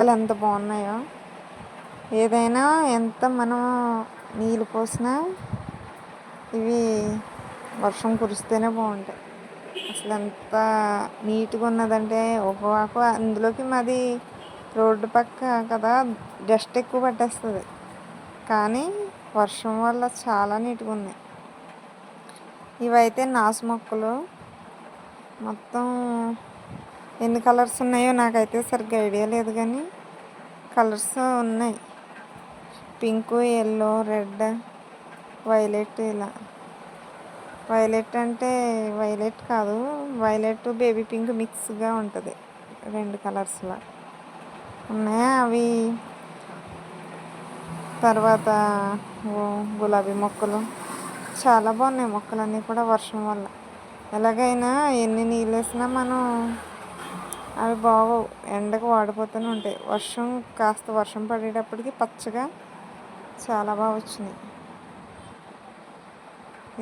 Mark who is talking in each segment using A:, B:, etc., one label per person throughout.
A: మొక్కలు ఎంత బాగున్నాయో. ఏదైనా ఎంత మనం నీళ్ళు పోసినా ఇవి వర్షం కురిస్తేనే బాగుంటాయి. అసలు ఎంత నీట్గా ఉన్నదంటే ఒక ఆకు అందులోకి మాది రోడ్డు పక్క కదా డస్ట్ ఎక్కువ పట్టేస్తుంది. కానీ వర్షం వల్ల చాలా నీట్గా ఉన్నాయి. ఇవైతే నాసు మొక్కలు. మొత్తం ఎన్ని కలర్స్ ఉన్నాయో నాకైతే సరిగ్గా ఐడియా లేదు కానీ కలర్స్ ఉన్నాయి. పింక్ ఎల్లో రెడ్ వైలెట్ ఇలా. వైలెట్ అంటే వైలెట్ కాదు వైలెట్ బేబీ పింక్ మిక్స్గా ఉంటుంది రెండు కలర్స్లో. ఉన్నాయి అవి? తర్వాత గులాబీ మొక్కలు. చాలా బాగున్నాయి మొక్కలన్నీ కూడా వర్షం వల్ల. ఎలాగైనా ఎన్ని నీళ్ళు వేసినా మనం అవి బాగోవు ఎండకు వాడిపోతూనే ఉంటాయి. వర్షం కాస్త వర్షం పడేటప్పటికి పచ్చగా చాలా బాగా వచ్చినాయి.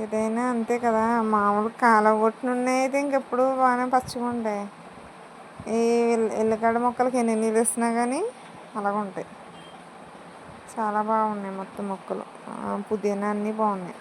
A: ఏదైనా అంతే కదా మామూలు కాలగొట్టిన ఉన్నాయి అయితే ఇంకెప్పుడు బాగానే పచ్చగా ఉంటాయి. ఈ ఎల్లిగడ్డ మొక్కలకి ఎన్ని నీళ్ళు వేసినా కానీ అలాగ ఉంటాయి చాలా బాగున్నాయి మొత్తం మొక్కలు. పుదీనా అన్నీ బాగున్నాయి.